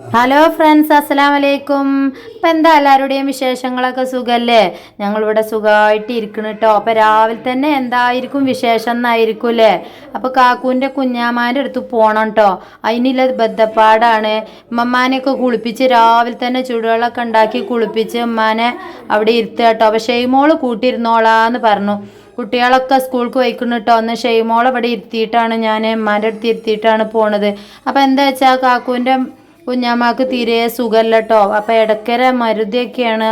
Hello friends അസ്സലാം വലൈക്കും ഇപ്പം എന്താ എല്ലാവരുടെയും വിശേഷങ്ങളൊക്കെ സുഖമല്ലേ ഞങ്ങളിവിടെ സുഖമായിട്ട് ഇരിക്കണം കേട്ടോ അപ്പം രാവിലെ തന്നെ എന്തായിരിക്കും വിശേഷം എന്നായിരിക്കും അല്ലേ അപ്പോൾ കാക്കൂന്റെ കുഞ്ഞാമാന്റെ അടുത്ത് പോകണം കേട്ടോ അതിനുള്ള ബദ്ധപ്പാടാണ്. ഉമ്മമാനെയൊക്കെ കുളിപ്പിച്ച് രാവിലെ തന്നെ ചുടുവെള്ളമൊക്കെ ഉണ്ടാക്കി കുളിപ്പിച്ച് ഉമ്മാനെ അവിടെ ഇരുത്തുക കേട്ടോ അപ്പം ഷെയ്മോൾ കൂട്ടിയിരുന്നോളാന്ന് പറഞ്ഞു. കുട്ടികളൊക്കെ സ്കൂൾക്ക് പോയിക്കുന്നു കേട്ടോ ഒന്ന് ഷെയ്മോൾ ഇവിടെ ഇരുത്തിയിട്ടാണ് ഞാൻ ഉമ്മാന്റെ അടുത്ത് ഇരുത്തിയിട്ടാണ് പോണത്. അപ്പോൾ എന്താ വെച്ചാൽ കാക്കൂന്റെ കുഞ്ഞാമ്മക്ക് തീരെ സുഖമല്ല കേട്ടോ അപ്പോൾ ഇടക്കര മരുതിയൊക്കെയാണ്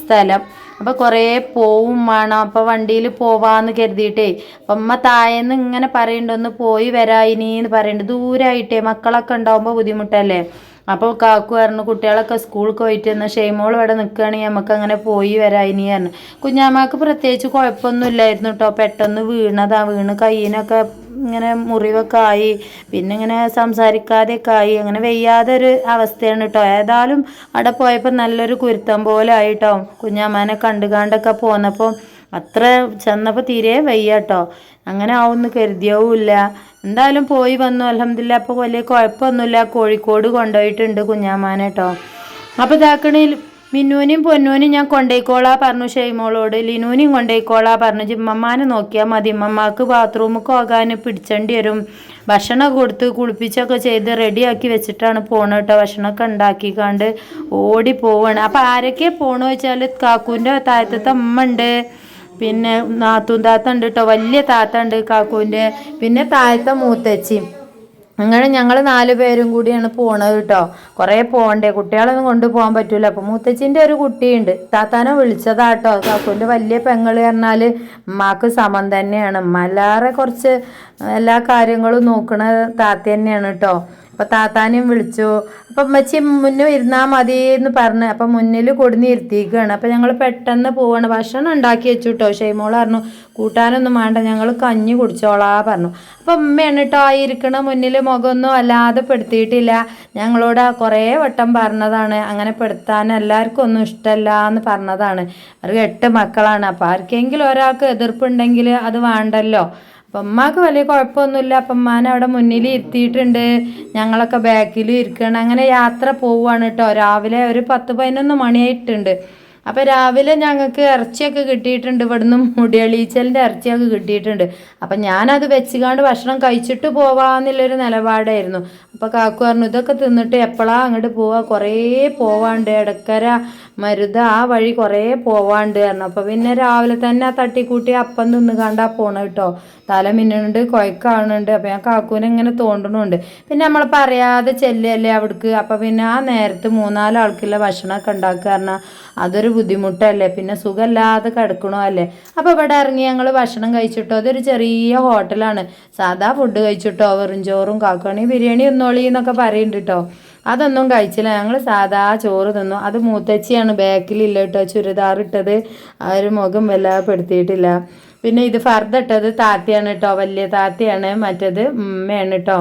സ്ഥലം. അപ്പോൾ കുറേ പോവും വേണം. അപ്പോൾ വണ്ടിയിൽ പോവാന്ന് കരുതിയിട്ടേ. അപ്പം അമ്മ താഴേന്ന് ഇങ്ങനെ പറയുന്നുണ്ട് ഒന്ന് പോയി വരാ ഇനിന്ന് പറയുന്നുണ്ട് ദൂരമായിട്ടേ മക്കളൊക്കെ ഉണ്ടാവുമ്പോൾ ബുദ്ധിമുട്ടല്ലേ? അപ്പോൾ കാക്കു പറഞ്ഞു കുട്ടികളൊക്കെ സ്കൂളിൽ പോയിട്ട് എന്നാൽ ഷെയ്മോൾ ഇവിടെ നിൽക്കുകയാണെങ്കിൽ നമുക്ക് അങ്ങനെ പോയി വരാം ഇനി പറഞ്ഞു. കുഞ്ഞാമ്മക്ക് പ്രത്യേകിച്ച് കുഴപ്പമൊന്നും ഇല്ലായിരുന്നു കേട്ടോ പെട്ടെന്ന് വീണതാ വീണ് കയ്യിനൊക്കെ ഇങ്ങനെ മുറിവൊക്കെ ആയി. പിന്നെ ഇങ്ങനെ സംസാരിക്കാതെയൊക്കെ ആയി. അങ്ങനെ വെയ്യാതെ ഒരു അവസ്ഥയാണ് കേട്ടോ ഏതായാലും അവിടെ പോയപ്പോൾ നല്ലൊരു കുരുത്തം പോലെ ആയിട്ടോ കുഞ്ഞാമ്മനെ കണ്ടുകാണ്ടൊക്കെ പോന്നപ്പോൾ അത്ര ചെന്നപ്പോൾ തീരെ വയ്യ കേട്ടോ അങ്ങനെ ആവുമെന്ന് കരുതിയവുമില്ല. എന്തായാലും പോയി വന്നു. അലഹമില്ല അപ്പോൾ വലിയ കുഴപ്പമൊന്നുമില്ല കോഴിക്കോട് കൊണ്ടുപോയിട്ടുണ്ട് കുഞ്ഞാമാനെ കേട്ടോ അപ്പോൾ ഇതാക്കണിൽ മിന്നുവിനെയും പൊന്നൂനെയും ഞാൻ കൊണ്ടേക്കോളാ പറഞ്ഞു ഷെയ്മോളോട്. ലിനുവിനെയും കൊണ്ടേക്കോളാ പറഞ്ഞു. ജിമ്മമ്മാനെ നോക്കിയാൽ മതി. ഇമ്മമ്മക്ക് ബാത്റൂമിൽ പോകാൻ പിടിച്ചേണ്ടി വരും. ഭക്ഷണം കൊടുത്ത് കുളിപ്പിച്ചൊക്കെ ചെയ്ത് റെഡിയാക്കി വെച്ചിട്ടാണ് പോണത് കേട്ടോ. ഭക്ഷണമൊക്കെ ഉണ്ടാക്കിക്കാണ്ട് ഓടി പോവാണ്. അപ്പോൾ ആരൊക്കെ പോകണമെന്ന് വെച്ചാൽ കാക്കൂന്റെ താഴത്തെ അമ്മ ഉണ്ട്. പിന്നെ നാത്തൂൻ താത്ത ഉണ്ട് കേട്ടോ വലിയ താത്ത ഉണ്ട് കാക്കൂന്റെ പിന്നെ താഴത്തെ മൂത്തച്ചിയും അങ്ങനെ ഞങ്ങൾ നാല് പേരും കൂടിയാണ് പോണത് കേട്ടോ കുറേ പോകണ്ടേ കുട്ടികളൊന്നും കൊണ്ടുപോകാൻ പറ്റൂല. അപ്പം മൂത്തച്ഛന്റെ ഒരു കുട്ടിയുണ്ട്. താത്താനെ വിളിച്ചതാ കേട്ടോ കാക്കൂന്റെ വലിയ പെങ്ങൾ പറഞ്ഞാൽ ഉമ്മാക്ക് സമം തന്നെയാണ്. ഉമ്മ കുറച്ച് എല്ലാ കാര്യങ്ങളും നോക്കണ താത്ത തന്നെയാണ് കേട്ടോ അപ്പം താത്താനെയും വിളിച്ചു. അപ്പം അമ്മച്ചി മുന്നേ ഇരുന്നാൽ മതി എന്ന് പറഞ്ഞ് അപ്പം മുന്നിൽ കൊടുന്ന് ഇരുത്തിക്കുകയാണ് അപ്പം ഞങ്ങൾ പെട്ടെന്ന് പോവാണ്. ഭക്ഷണം ഉണ്ടാക്കി വെച്ചു കേട്ടോ ഷെയ്മോൾ പറഞ്ഞു കൂട്ടാനൊന്നും വേണ്ട. ഞങ്ങൾ കഞ്ഞി കുടിച്ചോളാ പറഞ്ഞു. അപ്പം ഉമ്മയാണ് കേട്ടോ ആ ഇരിക്കണ മുന്നിൽ മുഖമൊന്നും അല്ലാതെ പെടുത്തിയിട്ടില്ല. ഞങ്ങളോട് കുറേ വട്ടം പറഞ്ഞതാണ്. അങ്ങനെ പെടുത്താൻ എല്ലാവർക്കും ഒന്നും ഇഷ്ടമല്ല എന്ന് പറഞ്ഞതാണ്. അവർക്ക് എട്ട് മക്കളാണ്. അപ്പൊ ആർക്കെങ്കിലും ഒരാൾക്ക് എതിർപ്പുണ്ടെങ്കിൽ അത് വേണ്ടല്ലോ. അപ്പം ഉമ്മാക്ക് വലിയ കുഴപ്പമൊന്നുമില്ല. അപ്പം ഉമ്മാനെ അവിടെ മുന്നിൽ ഇരുത്തിയിട്ടുണ്ട്. ഞങ്ങളൊക്കെ ബാക്കിൽ ഇരിക്കണം. അങ്ങനെ യാത്ര പോവുകയാണ് കേട്ടോ. രാവിലെ ഒരു പത്ത് പതിനൊന്ന് മണിയായിട്ടുണ്ട്. അപ്പം രാവിലെ ഞങ്ങൾക്ക് ഇറച്ചിയൊക്കെ കിട്ടിയിട്ടുണ്ട്. ഇവിടുന്ന് മുടിയളീച്ചലിന്റെ ഇറച്ചിയൊക്കെ കിട്ടിയിട്ടുണ്ട്. അപ്പം ഞാനത് വെച്ചുകാണ്ട് ഭക്ഷണം കഴിച്ചിട്ട് പോവാന്നുള്ളൊരു നിലപാടായിരുന്നു. അപ്പോൾ കാക്കു പറഞ്ഞു ഇതൊക്കെ തിന്നിട്ട് എപ്പോഴാണ് അങ്ങോട്ട് പോവുക കുറേ പോവാണ്ട് ഇടക്കര മരുത ആ വഴി കുറേ പോവാണ്ട് പറഞ്ഞു. അപ്പോൾ പിന്നെ രാവിലെ തന്നെ ആ തട്ടിക്കൂട്ടി അപ്പം തിന്ന് കണ്ടാ പോണ കേട്ടോ. തല മിന്നുന്നുണ്ട് കുഴക്കാണുണ്ട് അപ്പോൾ ഞാൻ കാക്കൂനെ ഇങ്ങനെ തോണ്ടണുണ്ട്. പിന്നെ നമ്മൾ പറയാതെ ചെല്ലല്ലേ അവിടേക്ക്. അപ്പോൾ പിന്നെ ആ നേരത്ത് മൂന്നാലാൾക്കുള്ള ഭക്ഷണമൊക്കെ ഉണ്ടാക്കുക പറഞ്ഞാൽ അതൊരു ബുദ്ധിമുട്ടല്ലേ. പിന്നെ സുഖമില്ലാതെ കിടക്കണോ അല്ലേ. അപ്പോൾ ഇവിടെ ഇറങ്ങി ഞങ്ങൾ ഭക്ഷണം കഴിച്ചിട്ടോ. അതൊരു ചെറിയ ഹോട്ടലാണ്. സാധാ ഫുഡ് കഴിച്ചിട്ടോ. വെറും ചോറും കാക്കണി ബിരിയാണി ഒന്നോളി എന്നൊക്കെ പറയുന്നുണ്ട് കേട്ടോ. അതൊന്നും കഴിച്ചില്ല. ഞങ്ങൾ സാധാ ചോറ് തിന്നു. അത് മൂത്തച്ചിയാണ് ബാക്കിലില്ല കേട്ടോ ചുരിദാർ ഇട്ടത് ആ ഒരു മുഖം വല്ലാതെ പെടുത്തിയിട്ടില്ല. പിന്നെ ഇത് ഫർദ് ഇട്ടത് താത്തയാണ് കേട്ടോ വലിയ താത്തയാണ്. മറ്റേത് ഉമ്മയാണ് കേട്ടോ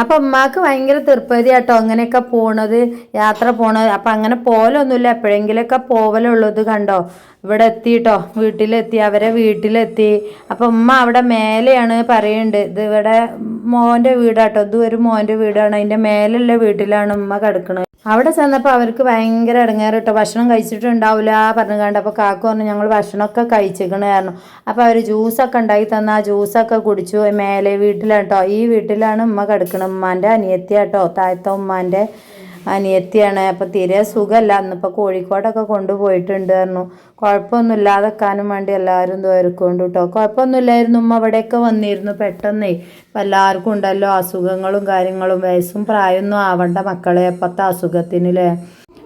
അപ്പം ഉമ്മാക്ക് ഭയങ്കര തൃപ്പതി കേട്ടോ അങ്ങനെയൊക്കെ പോണത് യാത്ര പോണത്. അപ്പം അങ്ങനെ പോലൊന്നുമില്ല എപ്പോഴെങ്കിലൊക്കെ പോവലുള്ളത് കണ്ടോ? ഇവിടെ എത്തിട്ടോ. വീട്ടിലെത്തി അവരെ വീട്ടിലെത്തി. അപ്പം ഉമ്മ അവിടെ മേലെയാണ് പറയുന്നുണ്ട് ഇത് ഇവിടെ മോന്റെ വീടാട്ടോ. ഇത് ഒരു മോന്റെ വീടാണ്. അതിന്റെ മേലെയുള്ള വീട്ടിലാണ് ഉമ്മ കിടക്കുന്നത് അവിടെ ചെന്നപ്പോൾ അവർക്ക് ഭയങ്കര ഇടങ്ങേറ് കേട്ടോ ഭക്ഷണം കഴിച്ചിട്ടുണ്ടാവില്ല പറഞ്ഞു കണ്ട്. അപ്പോൾ കാക്ക പറഞ്ഞു ഞങ്ങൾ ഭക്ഷണമൊക്കെ കഴിച്ചിരിക്കണമായിരുന്നു അപ്പോൾ അവർ ജ്യൂസൊക്കെ ഉണ്ടാക്കി തന്ന. ആ ജ്യൂസൊക്കെ കുടിച്ചു. മേലെ വീട്ടിലാണ് കേട്ടോ ഈ വീട്ടിലാണ് ഉമ്മ കിടക്കണം ഉമ്മാന്റെ അനിയത്തിയാട്ടോ താഴത്തെ ഉമ്മാന്റെ അനിയത്തിയാണ്. അപ്പം തീരെ സുഖമല്ല അന്നിപ്പോൾ കോഴിക്കോടൊക്കെ കൊണ്ടുപോയിട്ടുണ്ട് പറഞ്ഞു. കുഴപ്പമൊന്നും ഇല്ലാതെക്കാനും വേണ്ടി എല്ലാവരും ദ്വരക്കൊണ്ട് കേട്ടോ കുഴപ്പമൊന്നുമില്ലായിരുന്നു. ഉമ്മ അവിടെയൊക്കെ വന്നിരുന്നു പെട്ടെന്നേ. ഇപ്പം എല്ലാവർക്കും ഉണ്ടല്ലോ. അസുഖങ്ങളും കാര്യങ്ങളും. വയസ്സും പ്രായമൊന്നും ആവണ്ട മക്കളെ. അപ്പത്തെ അസുഖത്തിനല്ലേ.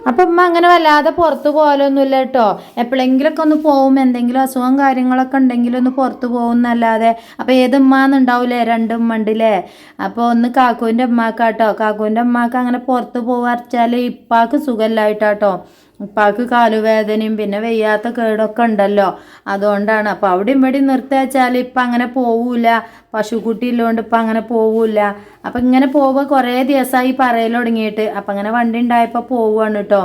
അപ്പം ഉമ്മ അങ്ങനെ വല്ലാതെ പുറത്തു പോകലൊന്നുമില്ല കേട്ടോ. എപ്പോഴെങ്കിലൊക്കെ ഒന്ന് പോവും. എന്തെങ്കിലും അസുഖം കാര്യങ്ങളൊക്കെ ഉണ്ടെങ്കിൽ ഒന്ന് പുറത്തു പോകും എന്നല്ലാതെ. അപ്പം ഏത് ഉമ്മാന്ന് ഉണ്ടാവില്ലേ രണ്ട് ഉമ്മ ഉണ്ടല്ലേ അപ്പോൾ ഒന്ന് കാക്കുവിന്റെ ഉമ്മാക്കാട്ടോ. കാക്കുവിന്റെ ഉമ്മാക്ക് അങ്ങനെ പുറത്തു പോവാച്ചാൽ ഇപ്പാക്ക് സുഖമില്ലായിട്ടാട്ടോ. ഉപ്പാക്ക് കാലുവേദനയും പിന്നെ വെയ്യാത്ത കേടൊക്കെ ഉണ്ടല്ലോ. അതുകൊണ്ടാണ്. അപ്പോൾ അവിടെ ഇവിടെ നിർത്തിവെച്ചാൽ ഇപ്പം അങ്ങനെ പോവില്ല പശുക്കുട്ടി ഇല്ലോണ്ട് ഇപ്പം അങ്ങനെ പോവില്ല അപ്പം ഇങ്ങനെ പോവുക കുറേ ദിവസമായി പറയൽ തുടങ്ങിയിട്ട്. അപ്പം അങ്ങനെ വണ്ടി ഉണ്ടായപ്പോൾ പോവുകയാണ് കേട്ടോ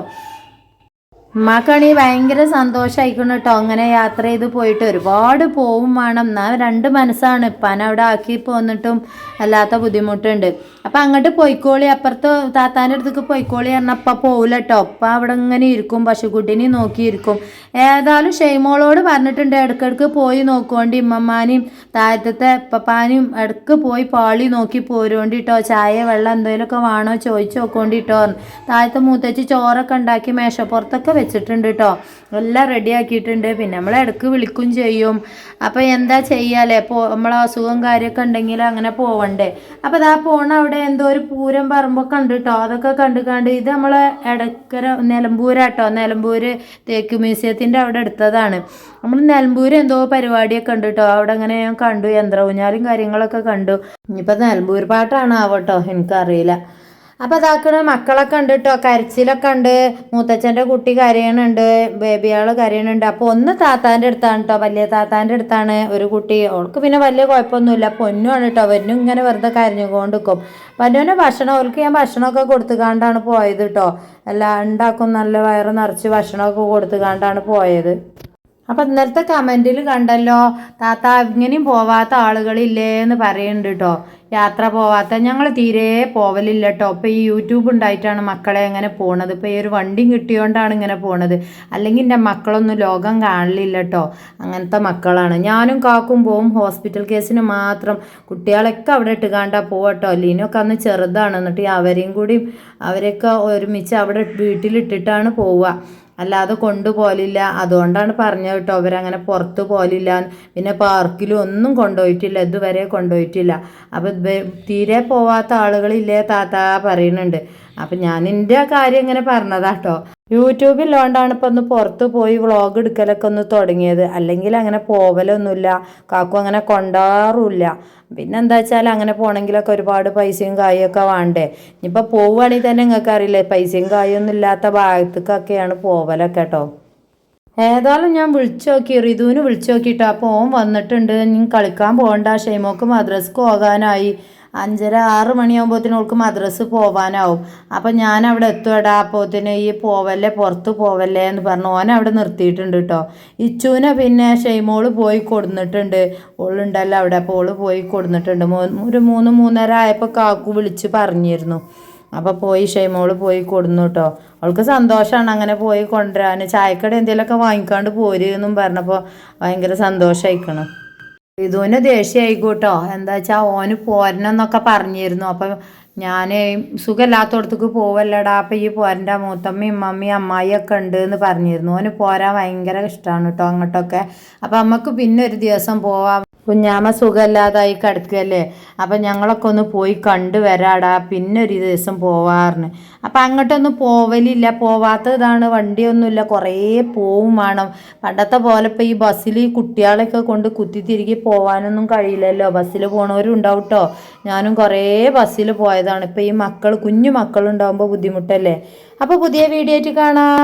ഉമ്മാക്കാണെങ്കിൽ ഭയങ്കര സന്തോഷമായിക്കണം കേട്ടോ അങ്ങനെ യാത്ര ചെയ്ത് പോയിട്ട് ഒരുപാട് പോവും വേണം. എന്നാൽ രണ്ട് മനസ്സാണ്. ഇപ്പാൻ അവിടെ ആക്കി പോന്നിട്ടും അല്ലാത്ത ബുദ്ധിമുട്ടുണ്ട്. അപ്പം അങ്ങോട്ട് പോയിക്കോളി. അപ്പുറത്ത് താത്താന്റെ അടുത്തേക്ക് പോയിക്കോളി പറഞ്ഞപ്പോൾ പോവില്ല കേട്ടോ അപ്പം അവിടെ ഇങ്ങനെ ഇരിക്കും. പശുക്കുട്ടിനെ നോക്കിയിരിക്കും ഏതായാലും ഷെയ്മോളോട് പറഞ്ഞിട്ടുണ്ട്. ഇടയ്ക്കിടയ്ക്ക് പോയി നോക്കുകൊണ്ട് ഇമ്മമ്മാനെയും താഴത്തെ പപ്പാനെയും ഇടയ്ക്ക് പോയി പാളി നോക്കി പോരുകൊണ്ട് കേട്ടോ ചായ വെള്ളം എന്തെങ്കിലുമൊക്കെ വേണോ ചോദിച്ചു നോക്കോണ്ടിട്ടോ താഴത്തെ മൂത്തച്ച് ചോറൊക്കെ ഉണ്ടാക്കി മേശപ്പുറത്തൊക്കെ വെച്ചിട്ടുണ്ട് കേട്ടോ എല്ലാം റെഡി ആക്കിയിട്ടുണ്ട്. പിന്നെ നമ്മൾ ഇടയ്ക്ക് വിളിക്കും ചെയ്യും. അപ്പോൾ എന്താ ചെയ്യാലേ? പോ നമ്മളെ അസുഖം കാര്യമൊക്കെ ഉണ്ടെങ്കിൽ അങ്ങനെ പോവണ്ടേ? അപ്പോൾ ഇതാ പോണ അവിടെ എന്തോ ഒരു പൂരം പറമ്പൊക്കെ ഉണ്ട് കേട്ടോ അതൊക്കെ കണ്ടു കണ്ട് ഇത് നമ്മളെ ഇടക്കര നിലമ്പൂരാട്ടോ നിലമ്പൂര് തേക്ക് മ്യൂസിയത്തിന്റെ അവിടെ എടുത്തതാണ് നമ്മൾ നിലമ്പൂർ എന്തോ പരിപാടിയൊക്കെ ഉണ്ട് കേട്ടോ അവിടെ അങ്ങനെ ഞാൻ കണ്ടു യന്ത്രഊഞ്ഞാലും കാര്യങ്ങളൊക്കെ കണ്ടു. ഇനിയിപ്പോൾ നിലമ്പൂർ പാട്ടാണ് ആവട്ടോ എനിക്കറിയില്ല. അപ്പോൾ അതാക്കണ മക്കളൊക്കെ ഉണ്ട് കേട്ടോ കരച്ചിലൊക്കെ ഉണ്ട്. മൂത്തച്ഛന്റെ കുട്ടി കരയണുണ്ട്. ബേബിയാൾ കരയണുണ്ട്. അപ്പോൾ ഒന്ന് താത്താന്റെ അടുത്താണ് കേട്ടോ വലിയ താത്താന്റെ അടുത്താണ് ഒരു കുട്ടി. അവൾക്ക് പിന്നെ വലിയ കുഴപ്പമൊന്നുമില്ല. പൊന്നുമാണ് കേട്ടോ പൊന്നും ഇങ്ങനെ വെറുതെ കരഞ്ഞുകൊണ്ട് നിൽക്കും പൊന്നുവിന് ഭക്ഷണം അവൾക്ക് ഞാൻ ഭക്ഷണമൊക്കെ കൊടുത്തുകാണ്ടാണ് പോയത് കേട്ടോ എല്ലാം ഉണ്ടാക്കും നല്ല വയറ് നിറച്ച് ഭക്ഷണമൊക്കെ കൊടുത്തുകാണ്ടാണ് പോയത്. അപ്പം ഇന്നലത്തെ കമന്റിൽ കണ്ടല്ലോ താത്ത ഇങ്ങനെയും പോവാത്ത ആളുകളില്ലേ എന്ന് പറയുന്നുണ്ട് കേട്ടോ യാത്ര പോവാത്ത ഞങ്ങൾ തീരെ പോവലില്ല കേട്ടോ ഇപ്പോൾ ഈ യൂട്യൂബ് ഉണ്ടായിട്ടാണ് മക്കളെ അങ്ങനെ പോണത്. ഇപ്പോൾ ഈ ഒരു വണ്ടിയും കിട്ടിയോണ്ടാണ് ഇങ്ങനെ പോണത്. അല്ലെങ്കിൽ എന്റെ മക്കളൊന്നും ലോകം കാണലില്ല കേട്ടോ അങ്ങനത്തെ മക്കളാണ്. ഞാനും കാക്കും പോവും. ഹോസ്പിറ്റൽ കേസിന് മാത്രം കുട്ടികളൊക്കെ അവിടെ ഇട്ടുകാണ്ടാ പോവട്ടോ ലീനൊക്കെ അന്ന് ചെറുതാണ്. എന്നിട്ട് അവരെയും കൂടി അവരെയൊക്കെ ഒരുമിച്ച് അവിടെ വീട്ടിലിട്ടിട്ടാണ് പോവുക അല്ലാതെ കൊണ്ടുപോലില്ല അതുകൊണ്ടാണ് പറഞ്ഞത് കേട്ടോ അവരങ്ങനെ പുറത്ത് പോലില്ല പിന്നെ പാർക്കിലും ഒന്നും കൊണ്ടുപോയിട്ടില്ല ഇതുവരെ കൊണ്ടുപോയിട്ടില്ല. അപ്പം തീരെ പോവാത്ത ആളുകളില്ലേ താത്ത പറയുന്നുണ്ട്. അപ്പം ഞാൻ എന്റെ കാര്യം ഇങ്ങനെ പറഞ്ഞതാട്ടോ യൂട്യൂബിലുകൊണ്ടാണ് ഇപ്പം ഒന്ന് പുറത്ത് പോയി വ്ളോഗ് എടുക്കലൊക്കെ ഒന്ന് തുടങ്ങിയത്. അല്ലെങ്കിൽ അങ്ങനെ പോവലൊന്നുമില്ല. കാക്കു അങ്ങനെ കൊണ്ടാറുമില്ല. പിന്നെ എന്താ വെച്ചാൽ അങ്ങനെ പോകണമെങ്കിലൊക്കെ ഒരുപാട് പൈസയും കായൊക്കെ വേണ്ടേ. ഇനിയിപ്പോൾ പോവുകയാണെങ്കിൽ തന്നെ നിങ്ങൾക്ക് അറിയില്ലേ പൈസയും കായൊന്നും ഇല്ലാത്ത ഭാഗത്തേക്കൊക്കെയാണ് പോവലൊക്കെ കേട്ടോ. ഏതായാലും ഞാൻ വിളിച്ചു നോക്കി റിതുവിന് വിളിച്ചു നോക്കിയിട്ട് അപ്പോൾ ഓൻ വന്നിട്ടുണ്ട്. ഇനി കളിക്കാൻ പോകണ്ട. ഷെയ്മോക്ക് മദ്രസ്ക്ക് പോകാനായി. അഞ്ചര ആറ് മണിയാകുമ്പോഴത്തേനും ഓൾക്ക് മദ്രസ് പോവാനാവും. അപ്പം ഞാൻ അവിടെ എത്തുവടാ. അപ്പോത്തിന് ഈ പോവല്ലേ പുറത്ത് പോവല്ലേ എന്ന് പറഞ്ഞു. ഓൻ അവിടെ നിർത്തിയിട്ടുണ്ട് കേട്ടോ ഇച്ചുവിനെ പിന്നെ ഷെയ്മോൾ പോയി കൊടുന്നിട്ടുണ്ട്. ഓളുണ്ടല്ലോ അവിടെ. അപ്പോൾ ഓൾ പോയി കൊടുന്നിട്ടുണ്ട്. ഒരു മൂന്ന് മൂന്നര ആയപ്പോൾ കാക്കു വിളിച്ച് പറഞ്ഞിരുന്നു. അപ്പോൾ പോയി ഷെയ്മോൾ പോയി കൊടുന്നു കേട്ടോ അവൾക്ക് സന്തോഷമാണ് അങ്ങനെ പോയി കൊണ്ടുവരാൻ ചായക്കട എന്തെങ്കിലുമൊക്കെ വാങ്ങിക്കാണ്ട് പോരുമെന്നും പറഞ്ഞപ്പോൾ ഭയങ്കര സന്തോഷമായിക്കണം ഇതുവിന് ദേഷ്യമായിക്കോട്ടോ എന്താ വെച്ചാൽ ഓന് പോരണമെന്നൊക്കെ പറഞ്ഞിരുന്നു. അപ്പം ഞാൻ സുഖമില്ലാത്തടത്തേക്ക് പോവല്ലടാ. അപ്പം ഈ പോരന്റെ മൂത്തമ്മയും മമ്മിയും അമ്മായിയൊക്കെ ഉണ്ട് എന്ന് പറഞ്ഞിരുന്നു. ഓന് പോരാൻ ഭയങ്കര ഇഷ്ടമാണ് കേട്ടോ അങ്ങോട്ടൊക്കെ. അപ്പം അമ്മയ്ക്ക് പിന്നെ ഒരു ദിവസം പോവാം. കുഞ്ഞാമ്മ സുഖമില്ലാതായി കിടക്കുകയല്ലേ? അപ്പം ഞങ്ങളൊക്കെ ഒന്ന് പോയി കണ്ടു വരാടാ. പിന്നെ ഒരു ദിവസം പോവാറിന് അപ്പം അങ്ങോട്ടൊന്നും പോവലില്ല. പോവാത്ത ഇതാണ് വണ്ടിയൊന്നുമില്ല. കുറേ പോവും വേണം. പണ്ടത്തെ പോലെ ഇപ്പം ഈ ബസ്സിൽ ഈ കുട്ടികളെയൊക്കെ കൊണ്ട് കുത്തി തിരികെ പോകാനൊന്നും കഴിയില്ലല്ലോ. ബസ്സിൽ പോണവരും ഉണ്ടാവും കേട്ടോ ഞാനും കുറേ ബസ്സിൽ പോയതാണ്. ഇപ്പം ഈ മക്കൾ കുഞ്ഞു മക്കളുണ്ടാകുമ്പോൾ ബുദ്ധിമുട്ടല്ലേ? അപ്പോൾ പുതിയ വീഡിയോ ആയിട്ട് കാണാം.